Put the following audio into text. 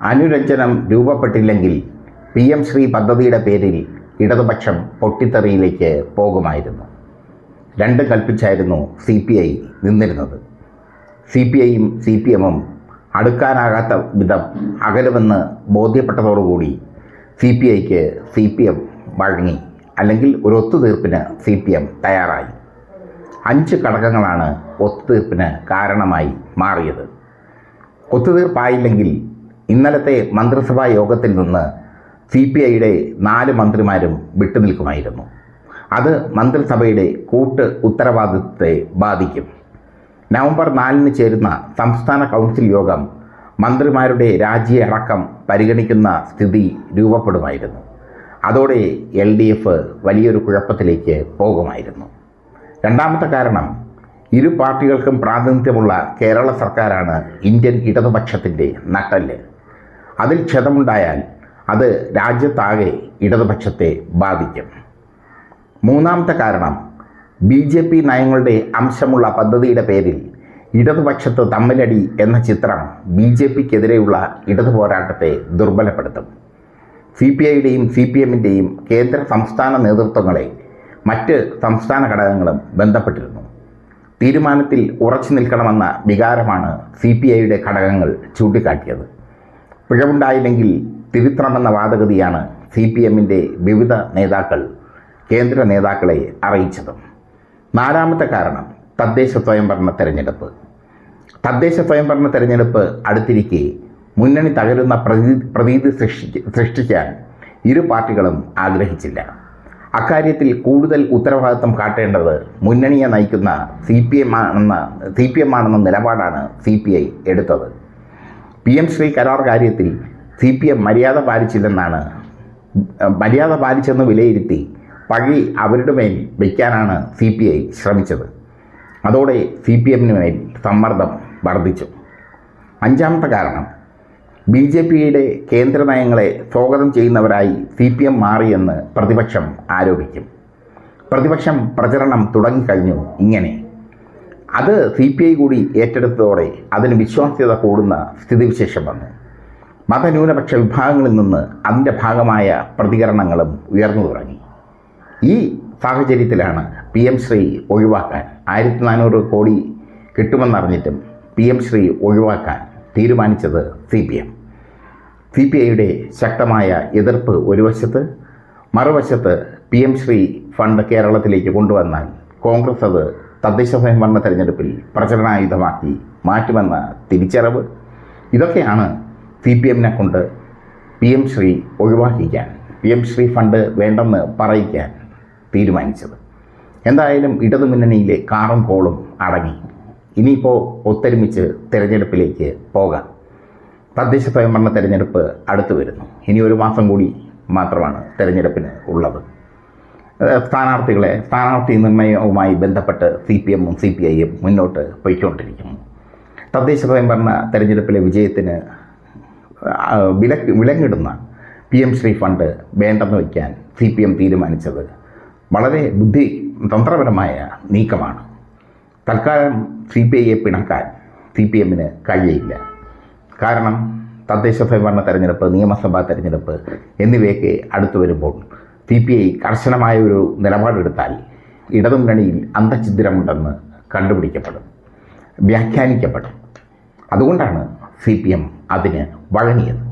അനുരഞ്ജനം രൂപപ്പെട്ടില്ലെങ്കിൽ P M Shri പദ്ധതിയുടെ പേരിൽ ഇടതുപക്ഷം പൊട്ടിത്തെറിയിലേക്ക് പോകുമായിരുന്നു. രണ്ട് കൽപ്പിച്ചായിരുന്നു സി പി ഐ നിന്നിരുന്നത്. സി പി ഐയും സി പി എമ്മും അടുക്കാനാകാത്ത വിധം അകലുമെന്ന് ബോധ്യപ്പെട്ടതോടുകൂടി സി പി ഐക്ക് സി പി എം വഴങ്ങി അല്ലെങ്കിൽ ഒരു ഒത്തുതീർപ്പിന് സി പി എം തയ്യാറായി. അഞ്ച് ഘടകങ്ങളാണ് ഒത്തുതീർപ്പിന് കാരണമായി മാറിയത്. ഒത്തുതീർപ്പായില്ലെങ്കിൽ ഇന്നലത്തെ മന്ത്രിസഭാ യോഗത്തിൽ നിന്ന് സി പി ഐയുടെ നാല് മന്ത്രിമാരും വിട്ടുനിൽക്കുമായിരുന്നു. അത് മന്ത്രിസഭയുടെ കൂട്ട് ഉത്തരവാദിത്വത്തെ ബാധിക്കും. നവംബർ നാലിന് ചേരുന്ന സംസ്ഥാന കൗൺസിൽ യോഗം മന്ത്രിമാരുടെ രാജിയടക്കം പരിഗണിക്കുന്ന സ്ഥിതി രൂപപ്പെടുമായിരുന്നു. അതോടെ എൽ ഡി എഫ് വലിയൊരു കുഴപ്പത്തിലേക്ക് പോകുമായിരുന്നു. രണ്ടാമത്തെ കാരണം ഇരു പാർട്ടികൾക്കും പ്രാതിനിധ്യമുള്ള കേരള സർക്കാരാണ് ഇന്ത്യൻ ഇടതുപക്ഷത്തിന്റെ നട്ടൽ അതിൽ ക്ഷതമുണ്ടായാൽ അത് രാജ്യത്താകെ ഇടതുപക്ഷത്തെ ബാധിക്കും. മൂന്നാമത്തെ കാരണം ബി ജെ പി നയങ്ങളുടെ അംശമുള്ള പദ്ധതിയുടെ പേരിൽ ഇടതുപക്ഷത്ത് തമ്മിലടി എന്ന ചിത്രം ബി ജെ പിക്കെതിരെയുള്ള ഇടതു പോരാട്ടത്തെ ദുർബലപ്പെടുത്തും. സി പി ഐയുടെയും സി പി എമ്മിന്റെയും കേന്ദ്ര സംസ്ഥാന നേതൃത്വങ്ങളെ മറ്റ് സംസ്ഥാന ഘടകങ്ങളും ബന്ധപ്പെട്ടിരുന്നു. തീരുമാനത്തിൽ ഉറച്ചു നിൽക്കണമെന്ന വികാരമാണ് സി പി ഐയുടെ ഘടകങ്ങൾ ചൂണ്ടിക്കാട്ടിയത്. പിഴവുണ്ടായില്ലെങ്കിൽ തിരുത്തണമെന്ന വാദഗതിയാണ് സി പി എമ്മിന്റെ വിവിധ നേതാക്കൾ കേന്ദ്ര നേതാക്കളെ അറിയിച്ചത്. നാലാമത്തെ കാരണം തദ്ദേശ സ്വയംഭരണ തെരഞ്ഞെടുപ്പ്. തദ്ദേശ സ്വയംഭരണ തെരഞ്ഞെടുപ്പ് അടുത്തിരിക്കെ മുന്നണി തകരുന്ന പ്രതീ പ്രതീതി സൃഷ്ടി സൃഷ്ടിക്കാൻ ഇരു പാർട്ടികളും ആഗ്രഹിച്ചില്ല. അക്കാര്യത്തിൽ കൂടുതൽ ഉത്തരവാദിത്വം കാട്ടേണ്ടത് മുന്നണിയെ നയിക്കുന്ന സി പി എം ആണെന്ന സി പി എം ആണെന്ന നിലപാടാണ് സി പി ഐ എടുത്തത്. പി എം ശ്രീ കരാർ കാര്യത്തിൽ സി പി എം മര്യാദ പാലിച്ചില്ലെന്നാണ് മര്യാദ പാലിച്ചെന്ന് വിലയിരുത്തി പഴി അവരുടെ മേൽ വയ്ക്കാനാണ് സി പി ഐ ശ്രമിച്ചത്. അതോടെ സി പി എമ്മിന് മേൽ സമ്മർദ്ദം വർദ്ധിച്ചു. അഞ്ചാമത്തെ കാരണം ബി ജെ പിയുടെ കേന്ദ്ര നയങ്ങളെ സ്വാഗതം ചെയ്യുന്നവരായി സി പി എം മാറിയെന്ന് പ്രതിപക്ഷം ആരോപിക്കും. പ്രതിപക്ഷം പ്രചരണം തുടങ്ങിക്കഴിഞ്ഞു ഇങ്ങനെ. അത് സി പി ഐ കൂടി ഏറ്റെടുത്തതോടെ അതിന് വിശ്വാസ്യത കൂടുന്ന സ്ഥിതിവിശേഷം വന്നു. മതന്യൂനപക്ഷ വിഭാഗങ്ങളിൽ നിന്ന് അതിന്റെ ഭാഗമായ പ്രതികരണങ്ങളും ഉയർന്നു തുടങ്ങി. ഈ സാഹചര്യത്തിലാണ് പി എം ശ്രീ ഒഴിവാക്കാൻ ആയിരത്തി നാനൂറ് കോടി കിട്ടുമെന്നറിഞ്ഞിട്ടും പി എം ശ്രീ ഒഴിവാക്കാൻ തീരുമാനിച്ചത് C P M C P ഐയുടെ ശക്തമായ എതിർപ്പ് ഒരു വശത്ത് മറുവശത്ത് പി എം ശ്രീ ഫണ്ട് കേരളത്തിലേക്ക് കൊണ്ടുവന്നാൽ കോൺഗ്രസ് അത് തദ്ദേശ സ്വയംഭരണ തെരഞ്ഞെടുപ്പിൽ പ്രചരണായുധമാക്കി മാറ്റുമെന്ന തിരിച്ചറിവ്. ഇതൊക്കെയാണ് സി പി എമ്മിനെ കൊണ്ട് പി എം ശ്രീ ഒഴിവാക്കിക്കാൻ പി എം ശ്രീ ഫണ്ട് വേണ്ടെന്ന് പറയിക്കാൻ തീരുമാനിച്ചത്. എന്തായാലും ഇടതുമുന്നണിയിലെ കാറും കോളും അടങ്ങി. ഇനിയിപ്പോൾ ഒത്തൊരുമിച്ച് തിരഞ്ഞെടുപ്പിലേക്ക് പോകാം. തദ്ദേശ സ്വയംഭരണ തെരഞ്ഞെടുപ്പ് അടുത്തു വരുന്നു. ഇനി ഒരു മാസം കൂടി മാത്രമാണ് തിരഞ്ഞെടുപ്പിന് ഉള്ളത്. സ്ഥാനാർത്ഥികളെ സ്ഥാനാർത്ഥി നിർണയവുമായി ബന്ധപ്പെട്ട് സി പി എമ്മും സി പി ഐയും മുന്നോട്ട് പോയിക്കൊണ്ടിരിക്കുന്നു. തദ്ദേശ സ്വയംഭരണ തെരഞ്ഞെടുപ്പിലെ വിജയത്തിന് വിലക്ക് വിലങ്ങിടുന്ന പി എം ശ്രീ ഫണ്ട് വേണ്ടെന്ന് വയ്ക്കാൻ സി പി എം തീരുമാനിച്ചത് വളരെ ബുദ്ധി തന്ത്രപരമായ നീക്കമാണ്. തൽക്കാലം സി പി ഐയെ പിണക്കാൻ സി പി എമ്മിന് കഴിയില്ല കാരണം തദ്ദേശ സ്വയംഭരണ തെരഞ്ഞെടുപ്പ് നിയമസഭാ തെരഞ്ഞെടുപ്പ് എന്നിവയൊക്കെ അടുത്തു വരുമ്പോൾ സി പി ഐ കർശനമായ ഒരു നിലപാടെടുത്താൽ ഇടതുമുന്നണിയിൽ അന്തഛിദ്രമുണ്ടെന്ന് കണ്ടുപിടിക്കപ്പെടും വ്യാഖ്യാനിക്കപ്പെടും. അതുകൊണ്ടാണ് സി പി എം അതിന് വഴങ്ങിയത്.